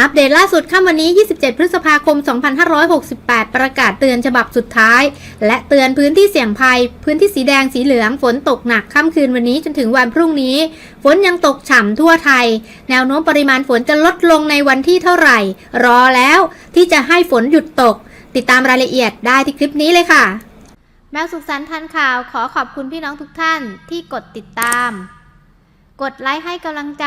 อัปเดตล่าสุดค่ำวันนี้ 27 พฤษภาคม 2568 ประกาศเตือนฉบับสุดท้าย และเตือนพื้นที่เสี่ยงภัย พื้นที่สีแดงสีเหลืองฝนตกหนักค่ำคืนวันนี้จนถึงวันพรุ่งนี้ ฝนยังตกฉ่ำทั่วไทย แนวโน้มปริมาณฝนจะลดลงในวันที่เท่าไหร่ รอแล้วที่จะให้ฝนหยุดตก ติดตามรายละเอียดได้ที่คลิปนี้เลยค่ะ แมวสุขสันต์ทันข่าวขอขอบคุณพี่น้องทุกท่านที่กดติดตาม กดไลค์ให้กำลังใจ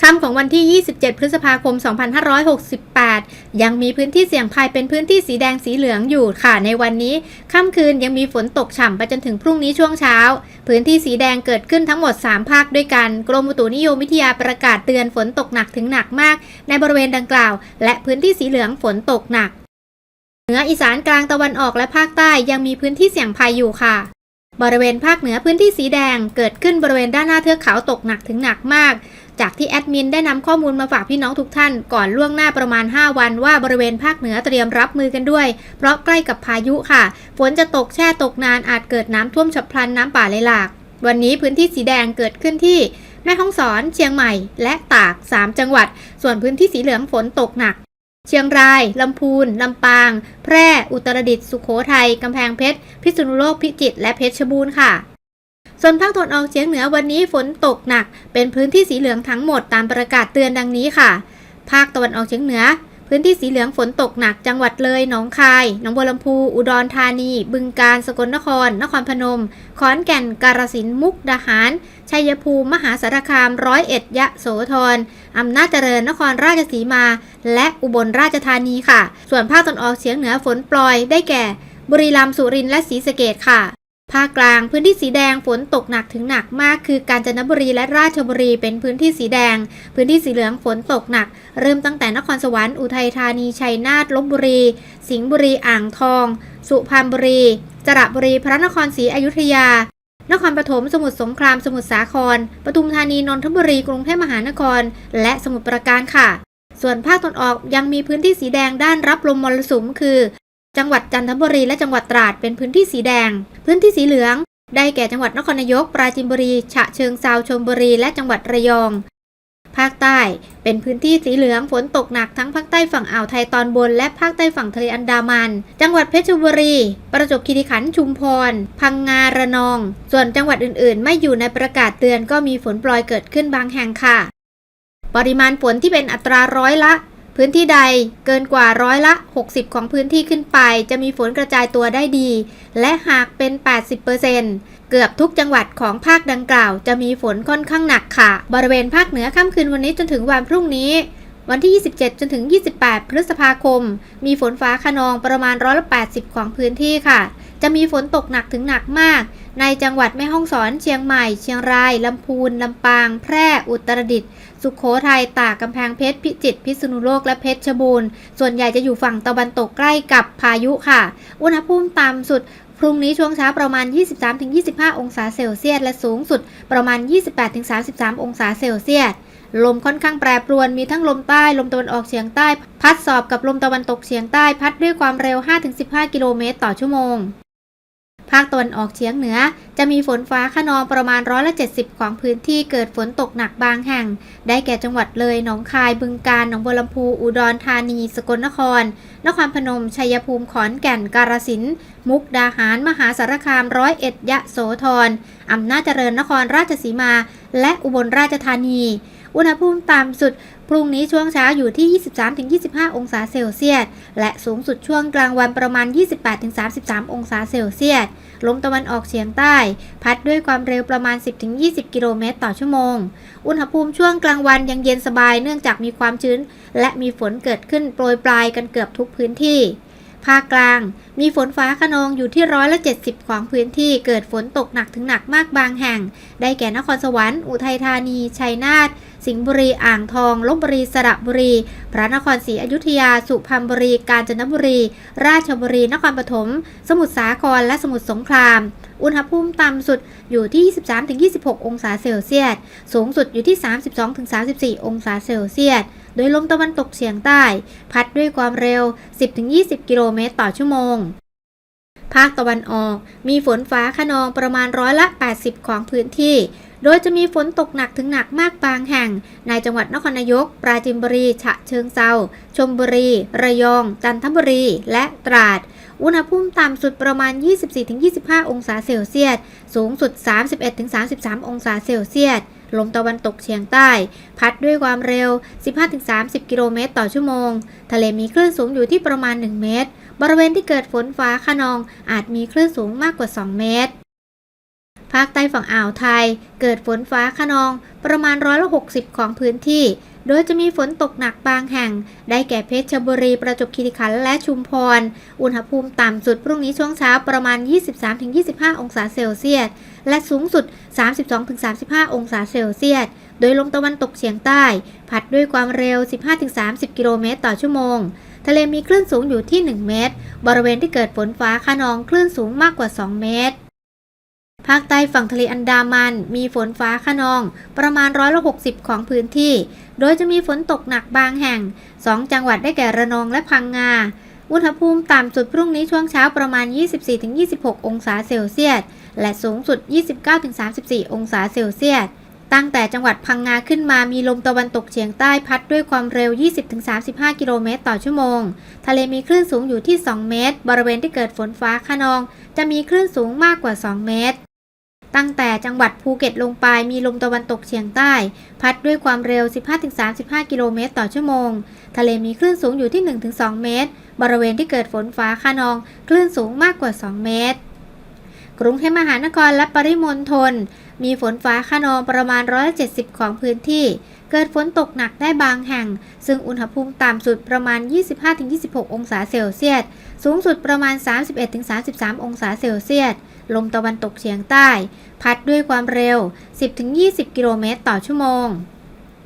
ค่ำของวันที่ 27 พฤษภาคม 2568 ยังมีพื้นที่เสี่ยงภัยเป็นพื้นที่สีแดงสีเหลืองอยู่ค่ะ ในวันนี้ค่ำคืนยังมีฝนตกฉ่ำไปจนถึงพรุ่งนี้ช่วงเช้า พื้นที่สีแดงเกิดขึ้นทั้งหมด 3 ภาคด้วยกัน กรมอุตุนิยมวิทยาประกาศเตือนฝนตกหนักถึงหนักมาก ในบริเวณดังกล่าว และพื้นที่สีเหลืองฝนตกหนัก เหนืออีสานกลางตะวันออกและภาคใต้ยังมีพื้นที่เสี่ยงภัยอยู่ค่ะบริเวณภาคเหนือพื้นที่สีแดงเกิดขึ้นบริเวณด้านหน้าเทือกเขาตกหนักถึงหนักมาก จากที่แอดมินได้นำข้อมูลมาฝากพี่น้องทุกท่าน ก่อนล่วงหน้าประมาณ 5 วันว่าบริเวณภาคเหนือเตรียมรับมือกันด้วย เพราะใกล้กับพายุค่ะ ฝนจะตกแช่ตกนานอาจเกิดน้ำท่วมฉับพลันน้ำป่าไหลหลาก วันนี้พื้นที่สีแดงเกิดขึ้นที่ แม่ฮ่องสอน เชียงใหม่ และตาก 3 จังหวัด ส่วนพื้นที่สีเหลืองฝนตกหนัก เชียงราย ลำพูน ลำปาง แพร่ อุตรดิตถ์ สุโขทัย กำแพงเพชร พิษณุโลก พิจิตร และเพชรบูรณ์ค่ะ ส่วนภาคตะวันออกเฉียงเหนือวันนี้ฝนตกหนัก เป็นพื้นที่สีเหลืองทั้งหมดตามประกาศเตือนดังนี้ค่ะ ภาคตะวันออกเฉียงเหนือ พื้นที่สีเหลืองฝนตกหนัก จังหวัดเลย หนองคาย หนองบัวลำพู อุดรธานี บึงกาฬ สกลนคร นครพนม ขอนแก่น กาฬสินธุ์ มุกดาหาร ชัยภูมิ มหาสารคาม ร้อยเอ็ด ยะโสธร อำนาจเจริญ นครราชสีมา และอุบลราชธานีค่ะ ส่วนภาคตะวันออกเฉียงเหนือฝนปล่อย ได้แก่ บุรีรัมย์ สุรินทร์ และศรีสะเกษค่ะ ภาคกลางพื้นที่สีแดงฝนตกหนักถึงหนักมากคือกาญจนบุรีและราชบุรีเป็นพื้นที่สีแดง พื้นที่สีเหลืองฝนตกหนัก เริ่มตั้งแต่นครสวรรค์อุทัยธานีชัยนาทลบบุรี สิงห์บุรีอ่างทอง สุพรรณบุรีจระบุรีพระนครศรีอยุธยา นครปฐมสมุทรสงครามสมุทรสาครปทุมธานีนนทบุรีกรุงเทพมหานคร และสมุทรปราการค่ะ ส่วนภาคตะวันออกยังมีพื้นที่สีแดงด้านรับลมมรสุมคือ จังหวัดจันทบุรีและจังหวัดตราดเป็นพื้นที่สีแดง พื้นที่สีเหลือง ได้แก่จังหวัดนครนายก ปราจีนบุรี ฉะเชิงเซาชลบุรี และจังหวัดระยอง ภาคใต้ เป็นพื้นที่สีเหลืองฝนตกหนักทั้งภาคใต้ฝั่งอ่าวไทยตอนบน และภาคใต้ฝั่งทะเลอันดามัน จังหวัดเพชรบุรี ประจวบคีรีขันธ์ชุมพร พังงาระนอง ส่วนจังหวัดอื่น ๆ ไม่อยู่ในประกาศเตือนก็มีฝนโปรยเกิดขึ้นบางแห่งค่ะ ปริมาณฝนที่เป็นอัตราร้อยละ พื้นที่ใดเกินกว่าร้อยละ 60 ของพื้นที่ขึ้นไป จะมีฝนกระจายตัวได้ดี และหากเป็น 80%เกือบทุกจังหวัดของภาคดังกล่าว จะมีฝนค่อนข้างหนักค่ะ บริเวณภาคเหนือค่ำคืนวันนี้จนถึงวันพรุ่งนี้ วันที่ 27 จนถึง 28 พฤษภาคม มีฝนฟ้าขนองประมาณร้อยละ 80 ของพื้นที่ค่ะ จะมีฝนตกหนักถึงหนักมาก ในจังหวัดแม่ฮ่องสอน เชียงใหม่ เชียงราย ลำพูน ลำปาง แพร่ อุตรดิตถ์ สุขโขทัย ตาก กำแพงเพชร พิจิตร พิษณุโลก และเพชรบูรณ์ ส่วนใหญ่จะอยู่ฝั่งตะวันตกใกล้กับพายุค่ะ อุณหภูมิต่ำสุดพรุ่งนี้ช่วงเช้าประมาณ 23-25 องศาเซลเซียส และสูงสุดประมาณ 28-33 องศาเซลเซียส ลมค่อนข้างแปรปรวน มีทั้งลมใต้ ลมตะวันออกเฉียงใต้ พัดสอบกับลมตะวันตกเฉียงใต้ พัดด้วยความเร็ว 5-15 กิโลเมตรต่อชั่วโมง ภาคตะวันออกเฉียงเหนือ จะมีฝนฟ้าขนองประมาณร้อยละ70 ของพื้นที่เกิดฝนตกหนักบางแห่ง ได้แก่จังหวัดเลย หนองคาย บึงกาฬ หนองบัวลำพู อุดรธานี สกลนคร นครพนม ชัยภูมิ ขอนแก่น กาฬสินธุ์ มุกดาหาร มหาสารคาม ร้อยเอ็ด ยะโสธร อำนาจเจริญ นครราชสีมา และอุบลราชธานี อุณหภูมิต่ำสุด พรุ่งนี้ช่วงเช้าอยู่ที่ 23-25 องศาเซลเซียส และสูงสุดช่วงกลางวันประมาณ 28-33 องศาเซลเซียส ลมตะวันออกเฉียงใต้ พัดด้วยความเร็วประมาณ 10-20 กิโลเมตรต่อชั่วโมง อุณหภูมิช่วงกลางวันยังเย็นสบายเนื่องจากมีความชื้น และมีฝนเกิดขึ้นโปรยปลายกันเกือบทุกพื้นที่ ภาคกลาง มีฝนฟ้าขนองอยู่ที่ร้อยละ70 ของพื้นที่เกิดฝนตกหนักถึงหนักมากบางแห่ง ได้แก่นครสวรรค์ อุทัยธานี ชัยนาท สิงห์บุรี อ่างทอง ลบบุรี สระบุรี พระนครศรีอยุธยา สุพรรณบุรี กาญจนบุรี ราชบุรี นครปฐม สมุทรสาคร และสมุทรสงคราม อุณหภูมิต่ำสุดอยู่ที่ 23-26 องศาเซลเซียส สูงสุดอยู่ที่ 32-34 องศาเซลเซียส โดยลมตะวันตกเฉียงใต้ พัดด้วยความเร็ว 10-20 กิโลเมตรต่อชั่วโมง ภาคตะวันออก มีฝนฟ้าขนองประมาณร้อยละ 80 ของพื้นที่ โดยจะมีฝนตกหนักถึงหนักมากบางแห่ง ในจังหวัดนครนายก ปราจีนบุรี ฉะเชิงเซาชลบุรี ระยอง จันทบุรี และตราดอุณหภูมิต่ำสุดประมาณ 24-25 องศาเซลเซียส สูงสุด 31-33 องศาเซลเซียส ลมตะวันตกเฉียงใต้ พัดด้วยความเร็ว 15-30 กิโลเมตรต่อชั่วโมง ทะเลมีคลื่นสูงอยู่ที่ประมาณ 1 เมตร บริเวณที่เกิดฝนฟ้าขนอง อาจมีคลื่นสูงมากกว่า 2 เมตร ภาคใต้ฝั่งอ่าวไทย เกิดฝนฟ้าขนองประมาณร้อยละ60 ของพื้นที่ โดยจะมีฝนตกหนักบางแห่ง ได้แก่เพชรบุรี ประจวบคีรีขันธ์และชุมพร อุณหภูมิต่ำสุดพรุ่งนี้ช่วงเช้าประมาณ 23-25 องศาเซลเซียส และสูงสุด 32-35 องศาเซลเซียส โดยลมตะวันตกเฉียงใต้พัดด้วยความเร็ว 15-30 กิโลเมตรต่อชั่วโมง ทะเลมีคลื่นสูงอยู่ที่ 1 เมตร บริเวณที่เกิดฝนฟ้าขนองคลื่นสูงมากกว่า 2 เมตรภาคใต้ฝั่งทะเลอันดามัน มีฝนฟ้าขนอง ประมาณร้อยละ60 ของพื้นที่ โดยจะมีฝนตกหนักบางแห่ง 2 จังหวัดได้แก่ระนองและพังงา อุณหภูมิต่ำสุดพรุ่งนี้ช่วงเช้าประมาณ 24-26 องศาเซลเซียส และสูงสุด 29-34 องศาเซลเซียส ตั้งแต่จังหวัดพังงาขึ้นมามีลมตะวันตกเฉียงใต้พัดด้วยความเร็ว 20-35 กิโลเมตรต่อชั่วโมง ทะเลมีคลื่นสูงอยู่ที่ 2 เมตร บริเวณที่เกิดฝนฟ้าขนอง จะมีคลื่นสูงมากกว่า 2 เมตร ตั้งแต่จังหวัดภูเก็ตลงไปมีลมตะวันตกเฉียงใต้ พัดด้วยความเร็ว 15-35 กิโลเมตรต่อชั่วโมง ทะเลมีคลื่นสูงอยู่ที่ 1-2 เมตร บริเวณที่เกิดฝนฟ้าขนอง คลื่นสูงมากกว่า 2 เมตร กรุงเทพมหานครและปริมณฑลมีฝนฟ้าขนองประมาณ 170 ของพื้นที่ เกิดฝนตกหนักได้บางแห่ง ซึ่งอุณหภูมิต่ำสุดประมาณ 25-26 องศาเซลเซียส สูงสุดประมาณ 31-33 องศาเซลเซียส ลมตะวันตกเฉียงใต้ พัดด้วยความเร็ว 10-20 กิโลเมตรต่อชั่วโมง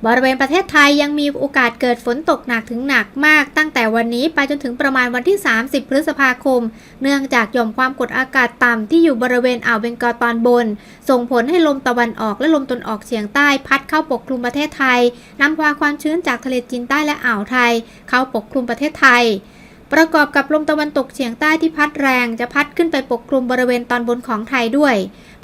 บริเวณประเทศไทยยังมีโอกาสเกิดฝนตกหนักถึงหนักมาก ตั้งแต่วันนี้ไปจนถึงประมาณวันที่ 30 พฤษภาคม เนื่องจากหย่อมความกดอากาศต่ำที่อยู่บริเวณอ่าวเบงกอลตอนบน ส่งผลให้ลมตะวันออกและลมตะวันออกเฉียงใต้พัดเข้าปกคลุมประเทศไทยนำพาความชื้นจากทะเลจีนใต้และอ่าวไทย เข้าปกคลุมประเทศไทยประกอบกับลมตะวันตกเฉียงใต้ที่พัดแรงจะพัดขึ้นไปปกคลุมบริเวณตอนบนของไทยด้วย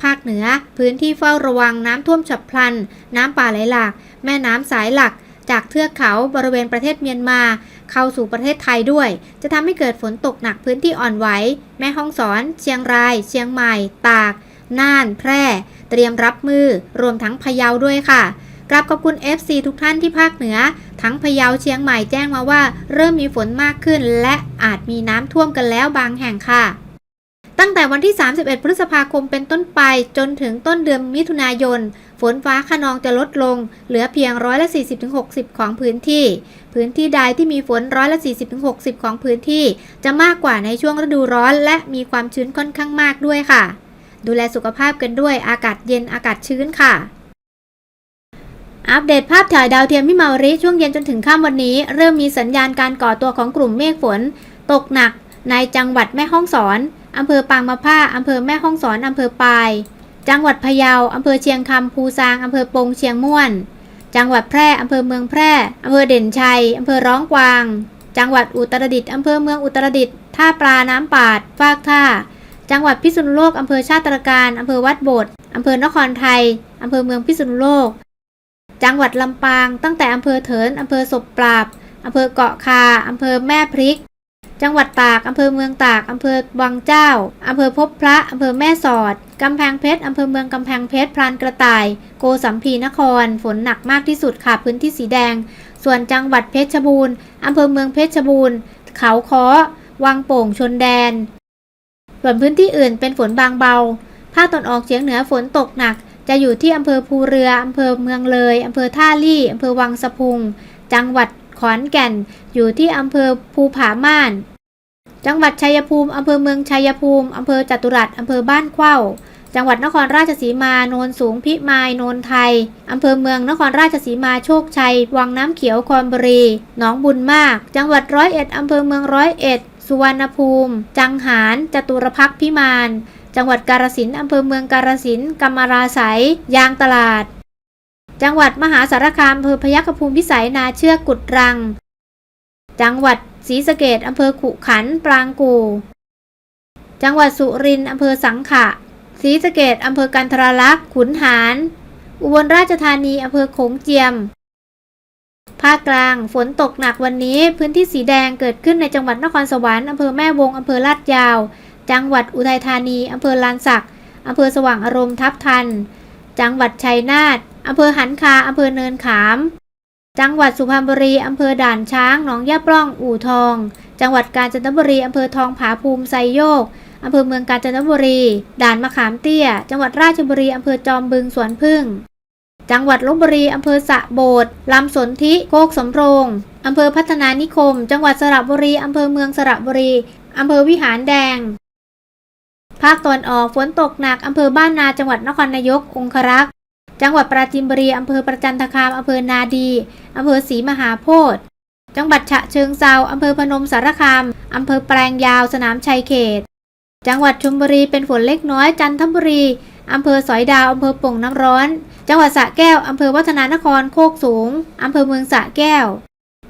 ภาคเหนือ พื้นที่เฝ้าระวังน้ำท่วมฉับพลัน น้ำป่าไหลหลาก แม่น้ำสายหลัก จากเทือกเขาบริเวณประเทศเมียนมา เข้าสู่ประเทศไทยด้วย จะทำให้เกิดฝนตกหนักพื้นที่อ่อนไหว แม่ฮ่องสอน เชียงราย เชียงใหม่ ตาก น่าน แพร่ เตรียมรับมือ รวมทั้งพะเยาด้วยค่ะกราบขอบคุณ FC ทุกท่านที่ภาคเหนือ ทั้งพะเยาเชียงใหม่แจ้งมาว่า เริ่มมีฝนมากขึ้น และอาจมีน้ำท่วมกันแล้วบางแห่งค่ะ ตั้งแต่วันที่ 31 พฤษภาคมเป็นต้นไป จนถึงต้นเดือนมิถุนายน ฝนฟ้าขนองจะลดลง เหลือเพียงร้อยละ 40-60 ของพื้นที่ พื้นที่ใดที่มีฝนร้อยละ 40-60 ของพื้นที่ จะมากกว่าในช่วงฤดูร้อน และมีความชื้นค่อนข้างมากด้วยค่ะ ดูแลสุขภาพกันด้วยอากาศเย็นอากาศชื้นค่ะอัปเดตภาพถ่ายดาวเทียมพิมาริช่วงเย็นจนถึงค่ำวันนี้ เริ่มมีสัญญาณการก่อตัวของกลุ่มเมฆฝน ตกหนักในจังหวัดแม่ฮ่องสอน อำเภอปางมะผ้าอำเภอแม่ฮ่องสอนอำเภอปาย จังหวัดพะเยาอำเภอเชียงคำภูซางอำเภอปงเชียงม่วน จังหวัดแพร่อำเภอเมืองแพร่อำเภอเด่นชัยอำเภอร้องกวาง จังหวัดอุตรดิตถ์อำเภอเมืองอุตรดิตถ์ท่าปลาน้ำปาดฟากท่า จังหวัดพิษณุโลกอำเภอชาติตรการอำเภอวัดโบดอำเภอนครไทยอำเภอเมืองพิษณุโลก จังหวัดลำปาง ตั้งแต่อำเภอเถินอำเภอศพปราบอำเภอเกาะคาอำเภอแม่พริก จังหวัดตาก อำเภอเมืองตาก อำเภอวังเจ้า อำเภอพบพระ อำเภอแม่สอด กำแพงเพชร อำเภอเมืองกำแพงเพชร พรานกระต่าย โกสัมพีนคร ฝนหนักมากที่สุดค่ะ พื้นที่สีแดง ส่วนจังหวัดเพชรบูรณ์ อำเภอเมืองเพชรบูรณ์ เขาค้อ วังโป่งชนแดน ส่วนพื้นที่อื่นเป็นฝนบางเบา ภาคตะวันออกเฉียงเหนือฝนตกหนัก จะอยู่ที่อำเภอภูเรือ อำเภอเมืองเลย อำเภอท่าลี่ อำเภอวังสะพุง จังหวัด ขอนแก่น อยู่ที่อำเภอภูผาม่าน จังหวัดชัยภูมิอำเภอเมืองชัยภูมิอำเภอจตุรัสอำเภอบ้านเข้าจังหวัดนครราชสีมาโนนสูงพิมายโนนไทยอำเภอเมืองนครราชสีมาโชคชัย วังน้ำเขียวคอนบุรีหนองบุญมาก จังหวัดร้อยเอ็ดอำเภอเมืองร้อยเอ็ดสุวรรณภูมิ จังหารจตุรพักพิมาน จังหวัดกาฬสินธุ์อำเภอเมืองกาฬสินธุ์กำมราไสยยางตลาด จังหวัดมหาสารคามอำเภอพยัคฆภูมิพิสัยนาเชือกกุดรัง จังหวัดศรีสะเกดอำเภอขุขันธ์ปรางกู จังหวัดสุรินทร์อำเภอสังขะศรีสะเกดอำเภอกันทรลักษ์ขุนหาร อุบลราชธานีอำเภอโขงเจียม ภาคกลางฝนตกหนักวันนี้พื้นที่สีแดงเกิดขึ้นในจังหวัดนครสวรรค์อำเภอแม่วงอำเภอลาดยาว จังหวัดอุทัยธานีอำเภอลานสักอำเภอสว่างอารมณ์ทับทัน จังหวัดชัยนาทอำเภอหันคาอำเภอเนินขาม จังหวัดสุพรรณบุรีอำเภอด่านช้างหนองยาปล้องอู่ทอง จังหวัดกาญจนบุรีอำเภอทองผาภูมิไซโยกอำเภอเมืองกาญจนบุรี ด่านมะขามเตี้ย จังหวัดราชบุรีอำเภอจอมบึงสวนพึ่ง จังหวัดลบบุรีอำเภอสะโบดลำสนธิโคกสำโรงอำเภอพัฒนานิคม จังหวัดสระบุรีอำเภอเมืองสระบุรีอำเภอวิหารแดงาคตะวันออกฝนตกหนักอำเภอบ้านนาจังหวัดนครนายก องครักษ์ จังหวัดปราจีนบุรีอำเภอประจันตคามอำเภอนาดีอำเภอศรีมหาโพธิ์จังหวัดฉะเชิงเซาอำเภอพนมสารคามอำเภอแปลงยาวสนามชัยเขต จังหวัดชลบุรีเป็นฝนเล็กน้อยจันทบุรีอำเภอสอยดาวอำเภอป่งน้ำร้อน จังหวัดสระแก้วอำเภอวัฒนานครโคกสูงอำเภอเมืองสระแก้ว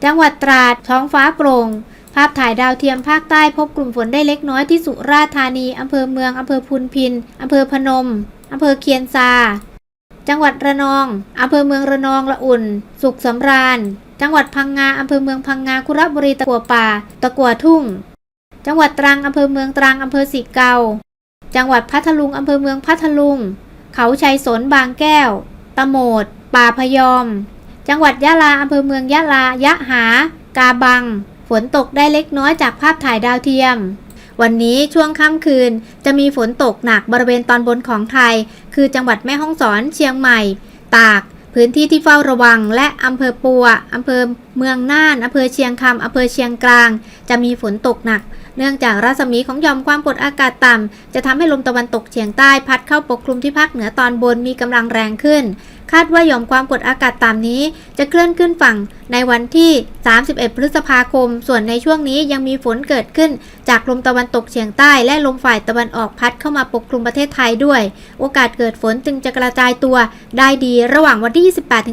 จังหวัดตราดท้องฟ้าโปร่ง ภาพถ่ายดาวเทียมภาคใต้พบกลุ่มฝนได้เล็กน้อยที่สุราษฎร์ธานี อำเภอเมือง อำเภอพุนพิน อำเภอพนม อำเภอเคียนซา จังหวัดระนอง อำเภอเมืองระนองละอุ่น สุขสำราญ จังหวัดพังงา อำเภอเมืองพังงา คุระบุรี ตะกัวป่า ตะกัวทุ่ง จังหวัดตรัง อำเภอเมืองตรัง อำเภอสีเกา จังหวัดพัทลุง อำเภอเมืองพัทลุง เขาชัยสน บางแก้ว ตะโหมด ป่าพยอม จังหวัดยะลา อำเภอเมืองยะลา ยะหา กาบัง ฝนตกได้เล็กน้อยจากภาพถ่ายดาวเทียม วันนี้ช่วงค่ำคืนจะมีฝนตกหนักบริเวณตอนบนของไทย คือจังหวัดแม่ฮ่องสอน เชียงใหม่ ตาก พื้นที่ที่เฝ้าระวัง และอำเภอปัวอำเภอเมืองน่านอำเภอเชียงคำอำเภอเชียงกลาง จะมีฝนตกหนักเนื่องจากรัศมีของยอมความกดอากาศต่ำ จะทำให้ลมตะวันตกเฉียงใต้พัดเข้าปกคลุมที่ภาคเหนือตอนบนมีกำลังแรงขึ้น คาดว่าหย่อมความกดอากาศต่ำนี้ จะเคลื่อนขึ้นฝั่งในวันที่ 31 พฤษภาคม ส่วนในช่วงนี้ยังมีฝนเกิดขึ้น จากลมตะวันตกเฉียงใต้และลมฝ่ายตะวันออกพัดเข้ามาปกคลุมประเทศไทยด้วย โอกาสเกิดฝนจึงจะกระจายตัว ได้ดีระหว่างวันที่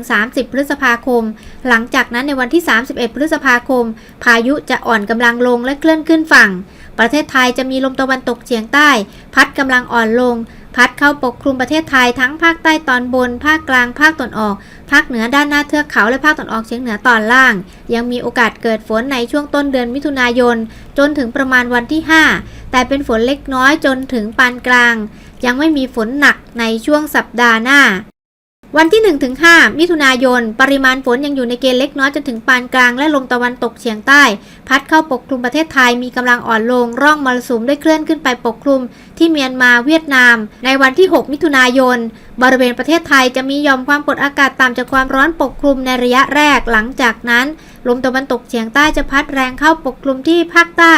28-30 พฤษภาคม หลังจากนั้นในวันที่ 31 พฤษภาคม พายุจะอ่อนกำลังลงและเคลื่อนขึ้นฝั่ง ประเทศไทยจะมีลมตะวันตกเฉียงใต้ พัดกำลังอ่อนลง พัดเข้าปกคลุมประเทศไทยทั้งภาคใต้ตอนบน ภาคกลาง ภาคตะวันออก ภาคเหนือด้านหน้าเทือกเขาและภาคตะวันออกเฉียงเหนือตอนล่าง ยังมีโอกาสเกิดฝนในช่วงต้นเดือนมิถุนายน จนถึงประมาณวันที่ 5 แต่เป็นฝนเล็กน้อยจนถึงปานกลาง ยังไม่มีฝนหนักในช่วงสัปดาห์หน้า วันที่ 1-5 มิถุนายน ปริมาณฝนยังอยู่ในเกณฑ์เล็กน้อยจนถึงปานกลางและลมตะวันตกเฉียงใต้ พัดเข้าปกคลุมประเทศไทยมีกำลังอ่อนลง ร่องมรสุมได้เคลื่อนขึ้นไปปกคลุม ที่เมียนมาเวียดนาม ในวันที่ 6 มิถุนายน บริเวณประเทศไทยจะมียอมความกดอากาศต่ำจากความร้อนปกคลุมในระยะแรกหลังจากนั้น ลมตะวันตกเฉียงใต้จะพัดแรงเข้าปกคลุมที่ภาคใต้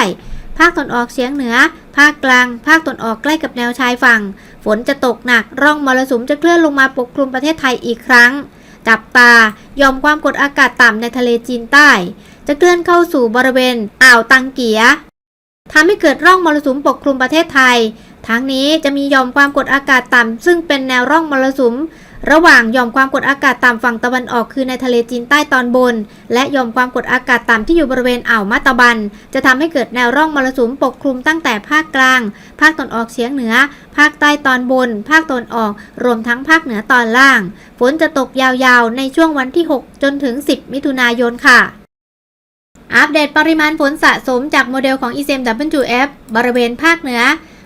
ภาคตะวันออกเฉียงเหนือ ภาคกลาง ภาคตะวันออกใกล้กับแนวชายฝั่ง ฝนจะตกหนัก ร่องมรสุมจะเคลื่อนลงมาปกคลุมประเทศไทยอีกครั้ง จับตายอมความกดอากาศต่ำในทะเลจีนใต้ จะเคลื่อนเข้าสู่บริเวณอ่าวตังเกียทำให้เกิดร่องมรสุมปกคลุมประเทศไทย ทั้งนี้จะมียอมความกดอากาศต่ำซึ่งเป็นแนวร่องมรสุม ระหว่างยอมความกดอากาศต่ำฝั่งตะวันออกคือในทะเลจีนใต้ตอนบน และยอมความกดอากาศต่ำที่อยู่บริเวณอ่าวมาตะบัน จะทำให้เกิดแนวร่องมรสุมปกคลุมตั้งแต่ภาคกลาง ภาคตะวันออกเฉียงเหนือ ภาคใต้ตอนบน ภาคตะวันออก รวมทั้งภาคเหนือตอนล่าง ฝนจะตกยาวๆ ในช่วงวันที่ 6 จนถึง 10 มิถุนายนค่ะอัปเดตปริมาณฝนสะสมจากโมเดลของ ECMWF บริเวณภาคเหนือ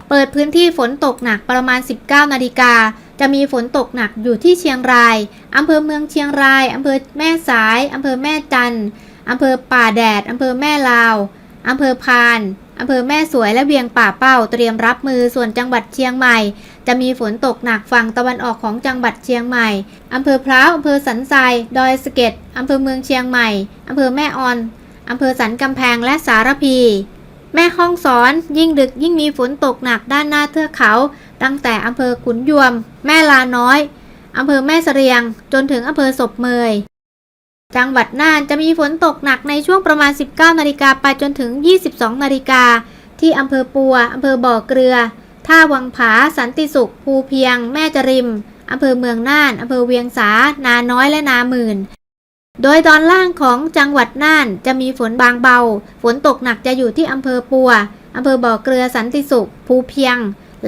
เปิดพื้นที่ฝนตกหนักประมาณ 19 นาฬิกา จะมีฝนตกหนักอยู่ที่เชียงราย อำเภอเมืองเชียงราย อำเภอแม่สาย อำเภอแม่จันทร์อำเภอป่าแดด อำเภอแม่ลาว อำเภอพาน อำเภอแม่สวยและเวียงป่าเป้าเตรียมรับมือส่วนจังหวัดเชียงใหม่ จะมีฝนตกหนักฝั่งตะวันออกของจังหวัดเชียงใหม่ อำเภอพร้าว อำเภอสันทราย ดอยสะเก็ด อำเภอเมืองเชียงใหม่ อำเภอแม่ออน อำเภอสันกำแพงและสารพี แม่ห้องสอนยิ่งดึกยิ่งมีฝนตกหนักด้านหน้าเทือกเขา ตั้งแต่อำเภอขุนยวม แม่ลาน้อยอำเภอแม่เสรียง จนถึงอำเภอศพเมย จังหวัดน่านจะมีฝนตกหนักในช่วงประมาณ 19 นาฬิกาไปจนถึง 22 นาฬิกา ที่อำเภอปัวอำเภอบ่อเกลือ ท่าวังผา สันติสุข ภูเพียง แม่จริมอำเภอเมืองน่านอำเภอเวียงสา นาน้อยและนาหมื่น โดยตอนล่างของจังหวัดน่านจะมีฝนบางเบา ฝนตกหนักจะอยู่ที่อำเภอปัวอำเภอบ่อเกลือสันติสุข ภูเพียง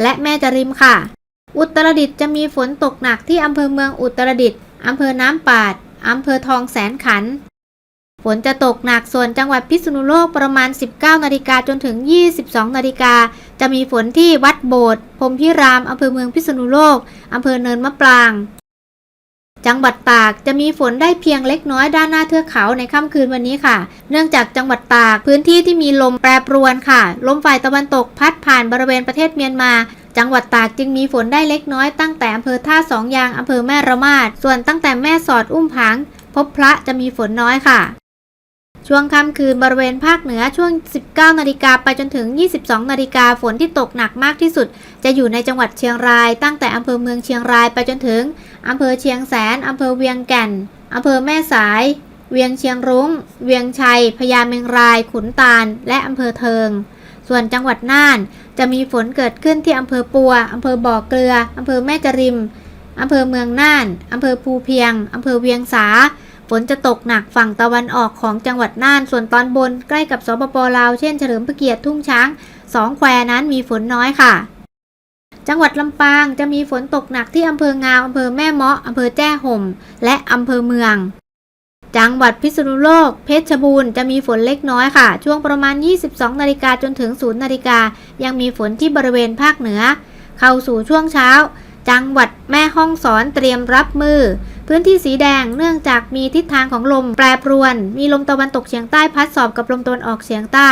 และแม่จริมค่ะ อุตรดิตถ์จะมีฝนตกหนักที่อำเภอเมืองอุตรดิตถ์อำเภอน้ำปาดอำเภอทองแสนขัน ฝนจะตกหนักส่วนจังหวัดพิษณุโลกประมาณ 19 นาฬิกาจนถึง 22 นาฬิกา จะมีฝนที่วัดโบสถ์พรมพิรามอำเภอเมืองพิษณุโลกอำเภอเนินมะปราง จังหวัดตากจะมีฝนได้เพียงเล็กน้อยด้านหน้าเทือกเขาในค่ำคืนวันนี้ค่ะ เนื่องจากจังหวัดตากพื้นที่ที่มีลมแปรปรวนค่ะ ลมฝ่ายตะวันตกพัดผ่านบริเวณประเทศเมียนมา จังหวัดตากจึงมีฝนได้เล็กน้อยตั้งแต่อำเภอท่าสองยางอำเภอแม่ระมาด ส่วนตั้งแต่แม่สอดอุ้มผางพบพระจะมีฝนน้อยค่ะ ช่วงค่ำคืนบริเวณภาคเหนือช่วง 19 นาฬิกาไปจนถึง 22 นาฬิกาฝนที่ตกหนักมากที่สุด จะอยู่ในจังหวัดเชียงราย ตั้งแต่อำเภอเมืองเชียงรายไปจนถึงอำเภอเชียงแสนอำเภอเวียงแก่นอำเภอแม่สาย เวียงเชียงรุง้ง เวียงชัย พญาเมงราย ขุนตาล และอำเภอเทิง ส่วนจังหวัดน่าน จะมีฝนเกิดขึ้นที่อำเภอปัวอำเภอบ่อเกลืออำเภอแม่จริมอำเภอเมืองน่านอำเภอภูเพียงอำเภอเวียงสา ฝนจะตกหนักฝั่งตะวันออกของจังหวัดน่าน ส่วนตอนบนใกล้กับสปปลาว เช่นเฉลิมพระเกียรติทุ่งช้างสองแควนั้นมีฝนน้อยค่ะ จังหวัดลำปางจะมีฝนตกหนักที่อำเภองาวอำเภอแม่เมาะอำเภอแจ้ห่ม และอำเภอเมือง จังหวัดพิษณุโลก เพชรบูรณ์จะมีฝนเล็กน้อยค่ะ ช่วงประมาณ 22นาฬิกาจนถึง 0นาฬิกายังมีฝนที่บริเวณภาคเหนือ เข้าสู่ช่วงเช้า จังหวัดแม่ฮ่องสอนเตรียมรับมือ พื้นที่สีแดงเนื่องจากมีทิศทางของลมแปรปรวน มีลมตะวันตกเฉียงใต้พัดสอบกับลมตะวันออกเฉียงใต้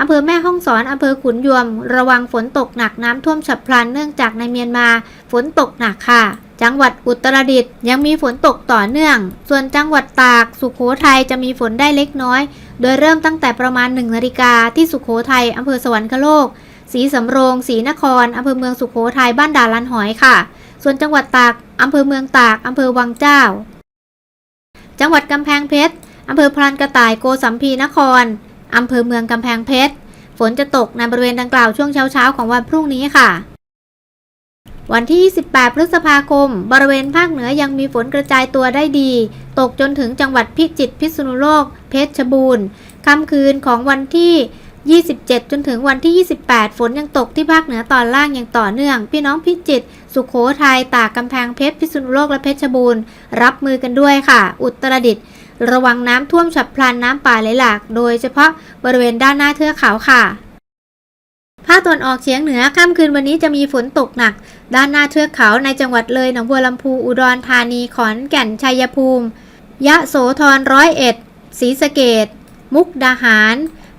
อำเภอแม่ฮ่องสอนอำเภอขุนยวม ระวังฝนตกหนักน้ำท่วมฉับพลันเนื่องจากในเมียนมาฝนตกหนักค่ะจังหวัดอุตรดิตถ์ยังมีฝนตกต่อเนื่อง ส่วนจังหวัดตาก สุขโขทัยจะมีฝนได้เล็กน้อย โดยเริ่มตั้งแต่ประมาณ 1 นาฬิกาที่สุขโขทัยอำเภอสวรรคโลกศรีสำโรงศรีนครอำเภอเมืองสุขโขทัยบ้านด่าลันหอยค่ะ ส่วนจังหวัดตากอำเภอเมืองตากอำเภอวังเจ้า จังหวัดกำแพงเพชรอำเภอพรานกระต่ายโกสัมพีนครอำเภอเมืองกำแพงเพชร ฝนจะตกในบริเวณดังกล่าวช่วงเช้าๆของวันพรุ่งนี้ค่ะ วันที่ 28 พฤษภาคม บริเวณภาคเหนือยังมีฝนกระจายตัวได้ดี ตกจนถึงจังหวัดพิจิตรพิษณุโลก เพชรบูรณ์ค่ำคืนของวันที่ 27 จนถึงวันที่ 28 ฝนยังตกที่ภาคเหนือตอนล่างอย่างต่อเนื่อง พี่น้องพิจิตร สุขโขทัยตากกำแพงเพชรพิษณุโลกและเพชรบูรณ์ รับมือกันด้วยค่ะ อุตรดิตถ์ระวังน้ำท่วมฉับพลันน้ำป่าไหลหลาก โดยเฉพาะบริเวณด้านหน้าเทือกเขาค่ะภาคตะวันออกเฉียงเหนือค่ำคืนวันนี้จะมีฝนตกหนัก ด้านหน้าเทือกเขาในจังหวัดเลยหนองบัวลำพูอุดรธานีขอนแก่นชัยภูมิ ยะโสธรร้อยเอ็ดศรีสะเกดมุกดาหาร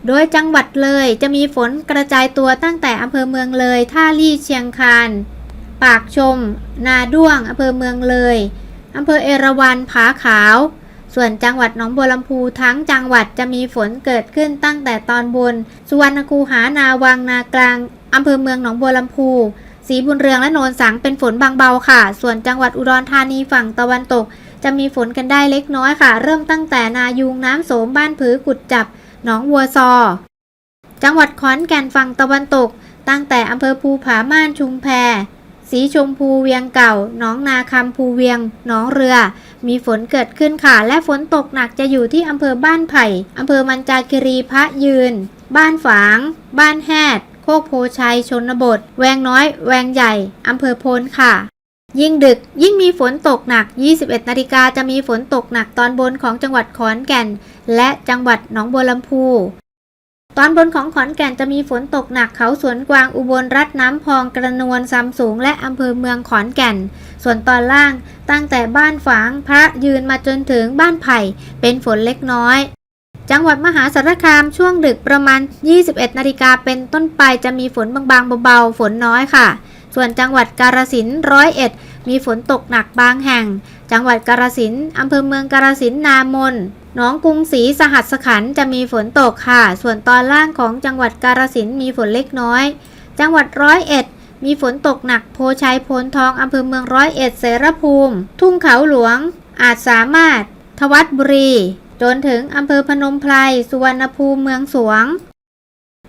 โดยจังหวัดเลยจะมีฝนกระจายตัวตั้งแต่อำเภอเมืองเลย ท่าลี่เชียงคาน ปากชม นาด้วงอำเภอเมืองเลยอำเภอเอราวัณผาขาว ส่วนจังหวัดหนองบัวลำพูทั้งจังหวัดจะมีฝนเกิดขึ้นตั้งแต่ตอนบน สุวรรณคูหานาวังนากลางอำเภอเมืองหนองบัวลำพูศรีบุญเรืองและโนนสังเป็นฝนบางเบาค่ะ ส่วนจังหวัดอุดรธานีฝั่งตะวันตก จะมีฝนกันได้เล็กน้อยค่ะ เริ่มตั้งแต่นายูงน้ำโสมบ้านผือกุดจับหนองวัวซอ จังหวัดขอนแก่นฝั่งตะวันตก ตั้งแต่อำเภอภูผาม่านชุมแพ สีชมพูเวียงเก่าหนองนาคำภูเวียงหนองเรือ มีฝนเกิดขึ้นค่ะ และฝนตกหนักจะอยู่ที่อำเภอบ้านไผ่อำเภอมันจาคิรีพระยืน บ้านฝาง บ้านแฮด โคกโพชัยชนบท แวงน้อย แวงใหญ่อำเภอพลค่ะ ยิ่งดึกยิ่งมีฝนตกหนัก 21 นาฬิกาจะมีฝนตกหนักตอนบนของจังหวัดขอนแก่น และจังหวัดหนองบัวลำพู ตอนบนของขอนแก่นจะมีฝนตกหนักเขาสวนกวางอุบลรัฐน้ำพองกระนวลซำสูงและอำเภอเมืองขอนแก่น ส่วนตอนล่างตั้งแต่บ้านฝางพระยืนมาจนถึงบ้านไผ่ เป็นฝนเล็กน้อย จังหวัดมหาสารคามช่วงดึกประมาณ 21 นาฬิกาเป็นต้นไปจะมีฝนบางๆเบาๆฝนน้อยค่ะ ส่วนจังหวัดกาฬสินธุ์ร้อยเอ็ด มีฝนตกหนักบางแห่ง จังหวัดกาฬสินธุ์อำเภอเมืองกาฬสินธุ์นามนหนองกรุงศรีสหัสขันจะมีฝนตกค่ะ ส่วนตอนล่างของจังหวัดกาฬสินธุ์มีฝนเล็กน้อย จังหวัดร้อยเอ็ดมีฝนตกหนักโพชัยโพนทองอำเภอเมืองร้อยเอ็ดเสรภูมิ ทุ่งเขาหลวง อาจสามารถ ทวัดบุรี จนถึงอำเภอพนมไพรสุวรรณภูมิเมืองสวง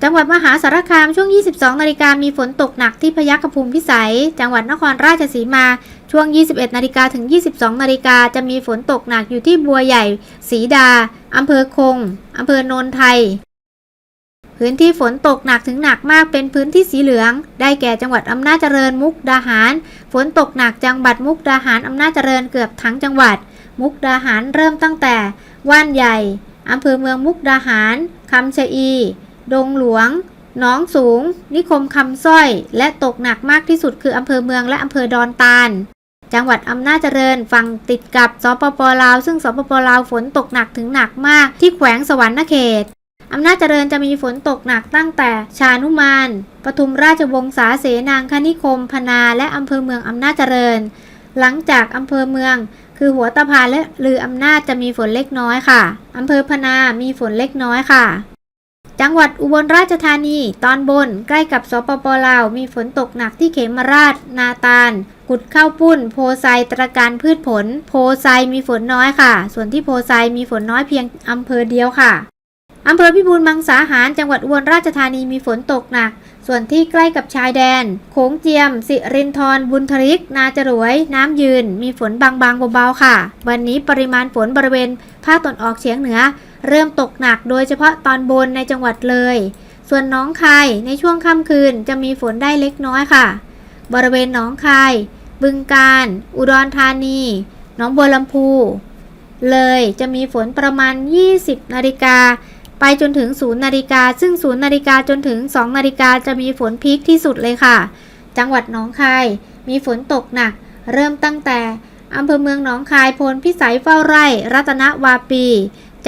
จังหวัดมหาสารคามช่วง 22 นาฬิกามีฝนตกหนักที่พยัคฆภูมิพิสัย จังหวัดนครราชสีมา ช่วง 21 นาฬิกาถึง 22 นาฬิกาจะมีฝนตกหนักอยู่ที่บัวใหญ่ สีดา อำเภอคง อำเภอโนนไทย พื้นที่ฝนตกหนักถึงหนักมากเป็นพื้นที่สีเหลือง ได้แก่จังหวัดอำนาจเจริญมุกดาหาร ฝนตกหนักจังหวัดมุกดาหารอำนาจเจริญเกือบทั้งจังหวัด มุกดาหารเริ่มตั้งแต่ ว่านใหญ่อำเภอเมืองมุกดาหารคำชะอี ดงหลวง หนองสูง นิคมคำสร้อย และตกหนักมากที่สุดคืออำเภอเมืองและอำเภอดอนตาล จังหวัดอำนาจเจริญฝั่งติดกับสปปลาว ซึ่งสปปลาวฝนตกหนักถึงหนักมากที่แขวงสวรรณเขตอำนาจเจริญจะมีฝนตกหนักตั้งแต่ชานุมาน ปทุมราชวงศาเสนางคณิคม พนา และอำเภอเมืองอำนาจเจริญ หลังจากอำเภอเมือง คือหัวตะพานและลืออำนาจจะมีฝนเล็กน้อยค่ะ อำเภอพนา มีฝนเล็กน้อยค่ะ จังหวัดอุบลราชธานีตอนบนใกล้กับสปปลาว มีฝนตกหนักที่เขมราช นาตาล กุดข้าวปุ้น โพไซตระการพืชผล โพไซมีฝนน้อยค่ะ ส่วนที่โพไซมีฝนน้อยเพียงอำเภอเดียวค่ะอำเภอพิบูลมังสาหาร จังหวัดอุบลราชธานีมีฝนตกหนัก ส่วนที่ใกล้กับชายแดน โขงเจียม สิรินทร บุญทริก นาจรวย น้ำยืน มีฝนบางๆเบาๆค่ะ วันนี้ปริมาณฝนบริเวณภาคตะวันออกเฉียงเหนือ เริ่มตกหนักโดยเฉพาะตอนบนในจังหวัดเลย ส่วนหน้องคายในช่วงค่ำคืนจะมีฝนได้เล็กน้อยค่ะ บริเวณหนองคาย บึงกาฬอุดรธานีหนองบัวลำพู เลยจะมีฝนประมาณ 20 นาฬิกาไปจนถึง 0 นาฬิกา ซึ่ง 0 นาฬิกาจนถึง 2 นาฬิกาจะมีฝนพีคที่สุดเลยค่ะ จังหวัดหนองคาย มีฝนตกหนัก เริ่มตั้งแต่อำเภอเมืองหนองคายพลพิสัยเฝ้าไร่ รัตนวาปี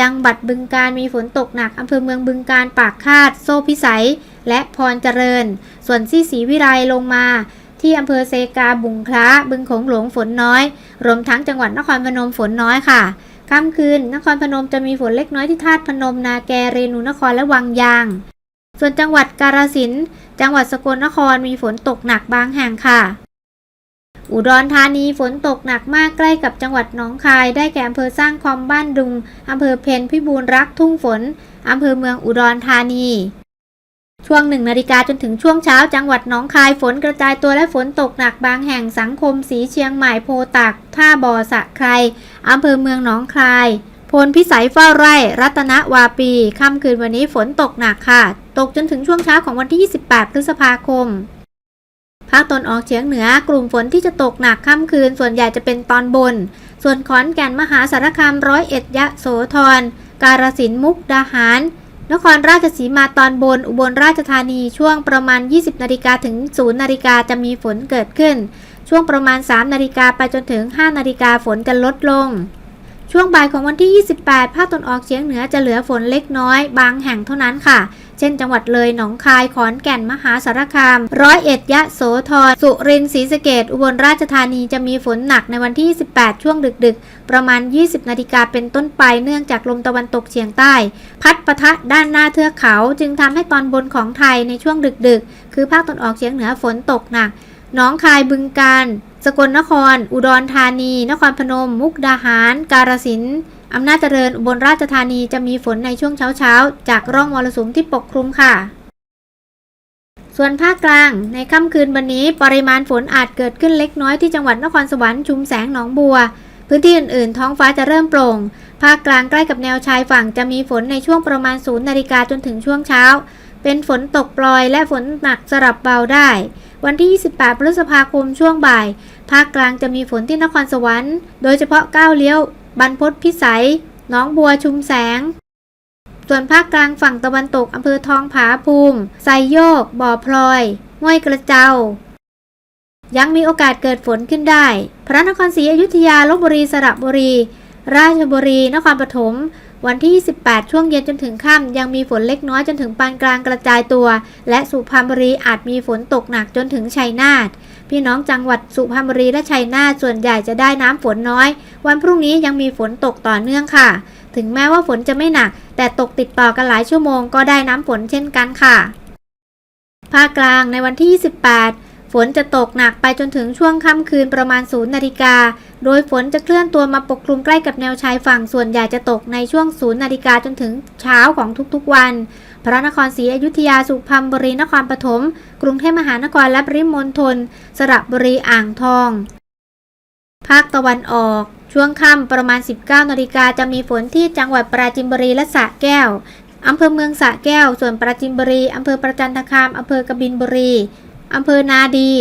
จังหวัดบึงการมีฝนตกหนักอำเภอเมืองบึงการปากคาด โซ่พิสัย และพรเจริญ ส่วนที่ศรีวิไลลงมา ที่อำเภอเซกาบุงคล้า บึงโขงหลงฝนน้อย รวมทั้งจังหวัดนครพนมฝนน้อยค่ะค่ำคืน นครพนมจะมีฝนเล็กน้อยที่ธาตุพนมนาแกเรนูนครและวังยาง ส่วนจังหวัดกาฬสินจังหวัดสกลนครมีฝนตกหนักบางแห่งค่ะ อุดรธานีฝนตกหนักมากใกล้กับจังหวัดหนองคาย ได้แก่อำเภอสร้างคอมบ้านดุงอำเภอเพนพิบูลรักทุ่งฝนอำเภอเมืองอุดรธานี ช่วงหนึ่งนาฬิกาจนถึงช่วงเช้าจังหวัดหนองคายฝนกระจายตัวและฝนตกหนักบางแห่งสังคมสีเชียงใหม่โพตัก ท่าบ่อสะไครอำเภอเมืองหนองคายพลพิสัยเฝ้าไร่ รัตนวาปี ค่ำคืนวันนี้ฝนตกหนักค่ะ ตกจนถึงช่วงเช้าของวันที่ 28 พฤษภาคม ภาคตนออกเฉียงเหนือกลุ่มฝนที่จะตกหนักค่ำคืน ส่วนใหญ่จะเป็นตอนบน ส่วนขอนแก่นมหาสารคามร้อยเอ็ดยะโสธรการสินธุ์มุกดาหาร นครราชสีมาตอนบน อุบลราชธานีช่วงประมาณ 20นาฬิกาถึง0นาฬิกาจะมีฝนเกิดขึ้น ช่วงประมาณ 3นาฬิกาไปจนถึง 5นาฬิกาฝนจะลดลง ช่วงบ่ายของวันที่ 28 ภาคตะวันออกเฉียงเหนือจะเหลือฝนเล็กน้อย บางแห่งเท่านั้นค่ะ เช่น จังหวัดเลยหนองคายขอนแก่นมหาสารคาม ร้อยเอ็ดยะโสธรสุรินทร์ศรีสะเกดอุบลราชธานีจะมีฝนหนักในวันที่28ช่วงดึกๆ ประมาณ 20 นาฬิกาเป็นต้นไปเนื่องจากลมตะวันตกเฉียงใต้ พัดปะทะด้านหน้าเทือกเขาจึงทำให้ตอนบนของไทยในช่วงดึกๆ คือภาคตะวันออกเฉียงเหนือฝนตกหนักหนองคายบึงกาฬสกลนคร อุดรธานี นครพนม มุกดาหาร กาฬสินธุ์ อำนาจเจริญอุบลราชธานีจะมีฝนในช่วงเช้าๆ จากร่องมรสุมที่ปกคลุมค่ะ ส่วนภาคกลางในค่ำคืนวันนี้ปริมาณฝนอาจเกิดขึ้นเล็กน้อยที่จังหวัดนครสวรรค์ชุมแสงหนองบัว พื้นที่อื่นๆ ท้องฟ้าจะเริ่มโปร่ง ภาคกลางใกล้กับแนวชายฝั่งจะมีฝนในช่วงประมาณศูนย์นาฬิกาจนถึงช่วงเช้า เป็นฝนตกปลอยและฝนหนักสลับเบาได้วันที่ 28 พฤษภาคมช่วงบ่าย ภาคกลางจะมีฝนที่นครสวรรค์ โดยเฉพาะก้าวเลี้ยว บรรพตพิสัยหนองบัวชุมแสง ส่วนภาคกลางฝั่งตะวันตกอำเภอทองผาภูมิ ไซโยก บ่อพลอยห้วยกระเจ้า ยังมีโอกาสเกิดฝนขึ้นได้ พระนครศรีอยุธยาลบบุรีสระบุรี ราชบุรี นครปฐมวันที่ 28 ช่วงเย็นจนถึงค่ำยังมีฝนเล็กน้อยจนถึงปานกลางกระจายตัว และสุพรรณบุรีอาจมีฝนตกหนักจนถึงชัยนาท พี่น้องจังหวัดสุพรรณบุรีและชัยนาทส่วนใหญ่จะได้น้ำฝนน้อย วันพรุ่งนี้ยังมีฝนตกต่อเนื่องค่ะ ถึงแม้ว่าฝนจะไม่หนัก แต่ตกติดต่อกันหลายชั่วโมงก็ได้น้ำฝนเช่นกันค่ะ ภาคกลางในวันที่ 28ฝนจะตกหนักไปจนถึงช่วงค่ำคืนประมาณ0นาฬิกา โดยฝนจะเคลื่อนตัวมาปกคลุมใกล้กับแนวชายฝั่งส่วนใหญ่จะตกในช่วง0นาฬิกาจนถึงเช้าของทุกๆวัน พระนครศรีอยุธยาสุพรรณบุรีนครปฐมกรุงเทพมหานครและปริมณฑลสระบุรีอ่างทอง ภาคตะวันออก ช่วงค่ำประมาณ 19นาฬิกาจะมีฝนที่จังหวัดปราจินบุรีและสระแก้วอำเภอเมืองสระแก้ว ส่วนปราจินบุรีอำเภอประจันตคามอำเภอกบินบุรีอำเภอนาดี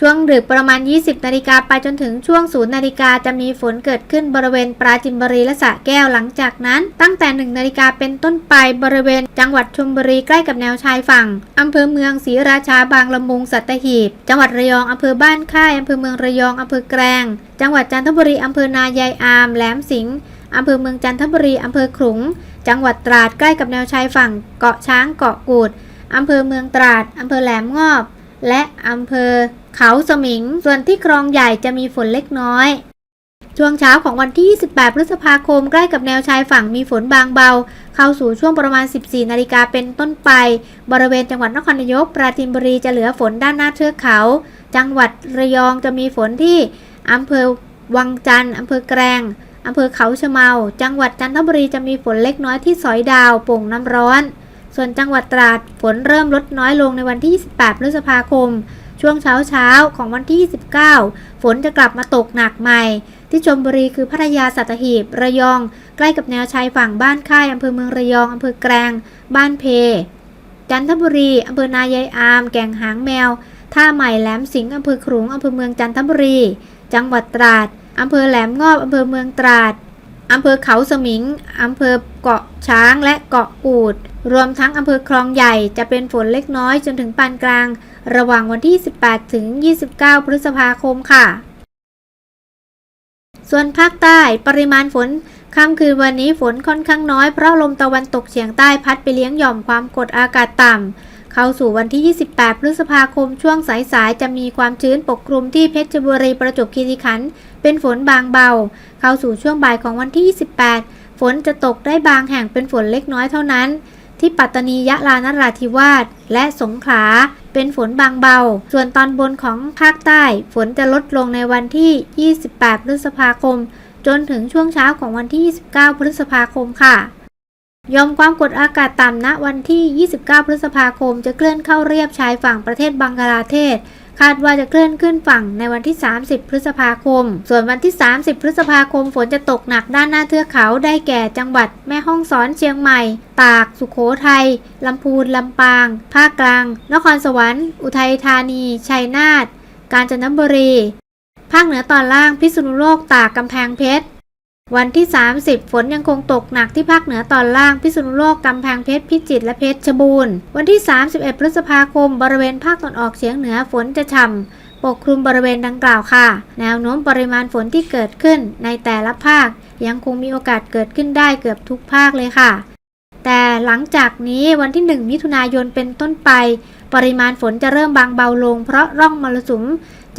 ช่วงดึกประมาณ 20 นาฬิกาไปจนถึงช่วง 0 นาฬิกาจะมีฝนเกิดขึ้นบริเวณปราจินบุรีและสระแก้วหลังจากนั้น ตั้งแต่ 1 นาฬิกาเป็นต้นไปบริเวณ จังหวัดชลบุรีใกล้กับแนวชายฝั่งอำเภอเมืองศรีราชาบางละมุงสัตหีบ จังหวัดระยองอำเภอบ้านค่ายอำเภอเมืองระยองอำเภอแกลงจังหวัดจันทบุรีอำเภอนายายอามแหลมสิงห์อำเภอเมืองจันทบุรีอำเภอขลุง จังหวัดตราดใกล้กับแนวชายฝั่ง เกาะช้างเกาะกูดอำเภอเมืองตราดอำเภอแหลมงอบ และอำเภอ เขาสมิง ส่วนที่คลองใหญ่จะมีฝนเล็กน้อย ช่วงเช้าของวันที่ 28 พฤษภาคมใกล้กับแนวชายฝั่งมีฝนบางเบา เข้าสู่ช่วงประมาณ 14 นาฬิกาเป็นต้นไป บริเวณจังหวัดนครนายก ปราจีนบุรีจะเหลือฝนด้านหน้าเทือกเขา จังหวัดระยองจะมีฝนที่อำเภอวังจันทร์อำเภอแกลงอำเภอเขาชะเมา จังหวัดจันทบุรีจะมีฝนเล็กน้อยที่สอยดาว โป่งน้ำร้อน ส่วนจังหวัดตราดฝนเริ่มลดน้อยลงในวันที่ 28 พฤษภาคม ช่วงเช้าเช้าๆของวันที่ 29 ฝนจะกลับมาตกหนักใหม่ ที่ชลบุรีคือพัทยาสัตหีบ ระยอง ใกล้กับแนวชายฝั่งบ้านค่ายอำเภอเมืองระยองอำเภอแกลงบ้านเพ จันทบุรีอำเภอนายายอาม แก่งหางแมว ท่าใหม่แหลมสิงห์อำเภอขลุงอำเภอเมืองจันทบุรี จังหวัดตราดอำเภอแหลมงอบอำเภอเมืองตราด อำเภอเขาสมิง อำเภอเกาะช้างและเกาะกูด รวมทั้งอำเภอคลองใหญ่จะเป็นฝนเล็กน้อยจนถึงปานกลาง ระหว่างวันที่ 18 ถึง 29 พฤษภาคมค่ะ ส่วนภาคใต้ปริมาณฝนค่ำคืนวันนี้ฝนค่อนข้างน้อยเพราะลมตะวันตกเฉียงใต้พัดไปเลี้ยงหย่อมความกดอากาศต่ำ เข้าสู่วันที่ 28 พฤษภาคมช่วงสายๆ จะมีความชื้นปกคลุมที่เพชรบุรีประจวบคีรีขันธ์เป็นฝนบางเบา เข้าสู่ช่วงบ่ายของวันที่ 28 ฝนจะตกได้บางแห่งเป็นฝนเล็กน้อยเท่านั้น ที่ปัตตานียะลานราธิวาสและสงขลาเป็นฝนบางเบา ส่วนตอนบนของภาคใต้ ฝนจะลดลงในวันที่ 28 พฤษภาคม จนถึงช่วงเช้าของวันที่ 29 พฤษภาคมค่ะ ยอมความกดอากาศต่ำณวันที่ 29 พฤษภาคม จะเคลื่อนเข้าเรียบชายฝั่งประเทศบังกลาเทศ คาดว่าจะเคลื่อนขึ้นฝั่งในวันที่ 30 พฤษภาคม ส่วนวันที่ 30 พฤษภาคมฝนจะตกหนักด้านหน้าเทือกเขาได้แก่จังหวัด แม่ฮ่องสอนเชียงใหม่ ตาก สุโขทัยลำพูนลำปาง ภาคกลาง นครสวรรค์ อุทัยธานี ชัยนาท กาญจนบุรี ภาคเหนือตอนล่าง พิษณุโลก ตาก กำแพงเพชร วันที่ 30 ฝนยังคงตกหนักที่ภาคเหนือตอนล่างพิษณุโลกกำแพงเพชรพิจิตรและเพชรชบูรณ์ วันที่ 31 พฤษภาคม บริเวณภาคตะวันออกเฉียงเหนือฝนจะฉ่ำปกคลุมบริเวณดังกล่าวค่ะ แนวโน้มปริมาณฝนที่เกิดขึ้นในแต่ละภาค ยังคงมีโอกาสเกิดขึ้นได้เกือบทุกภาคเลยค่ะ แต่หลังจากนี้วันที่ 1 มิถุนายนเป็นต้นไป ปริมาณฝนจะเริ่มบางเบาลง เพราะร่องมรสุม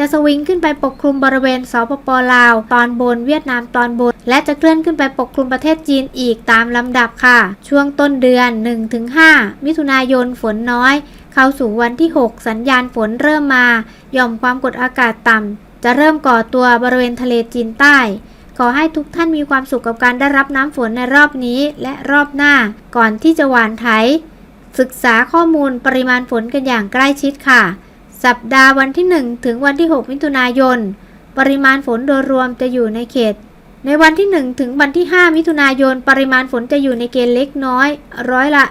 จะสวิงขึ้นไปปกคลุมบริเวณสปปลาว ตอนบนเวียดนามตอนบน และจะเคลื่อนขึ้นไปปกคลุมประเทศจีนอีกตามลำดับค่ะ ช่วงต้นเดือน 1-5 มิถุนายนฝนน้อย เข้าสู่วันที่ 6 สัญญาณฝนเริ่มมาหย่อมความกดอากาศต่ำจะเริ่มก่อตัวบริเวณทะเลจีนใต้ขอให้ทุกท่านมีความสุขกับการได้รับน้ำฝนในรอบนี้และรอบหน้า ก่อนที่จะหวานไถ ศึกษาข้อมูลปริมาณฝนกันอย่างใกล้ชิดค่ะ สัปดาห์วันที่ 1 ถึงวันที่ 6 มิถุนายน ปริมาณฝนโดยรวมจะอยู่ในเขต ในวันที่ 1 ถึงวันที่ 5 มิถุนายน ปริมาณฝนจะอยู่ในเกณฑ์เล็กน้อย ร้อยละ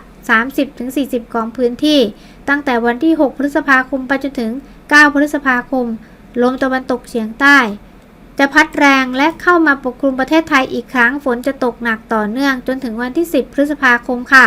30-40 ของพื้นที่ ตั้งแต่วันที่ 6 พฤษภาคมไปจนถึง 9 พฤษภาคม ลมตะวันตกเฉียงใต้ จะพัดแรงและเข้ามาปกคลุมประเทศไทยอีกครั้ง ฝนจะตกหนักต่อเนื่องจนถึงวันที่ 10 พฤษภาคมค่ะ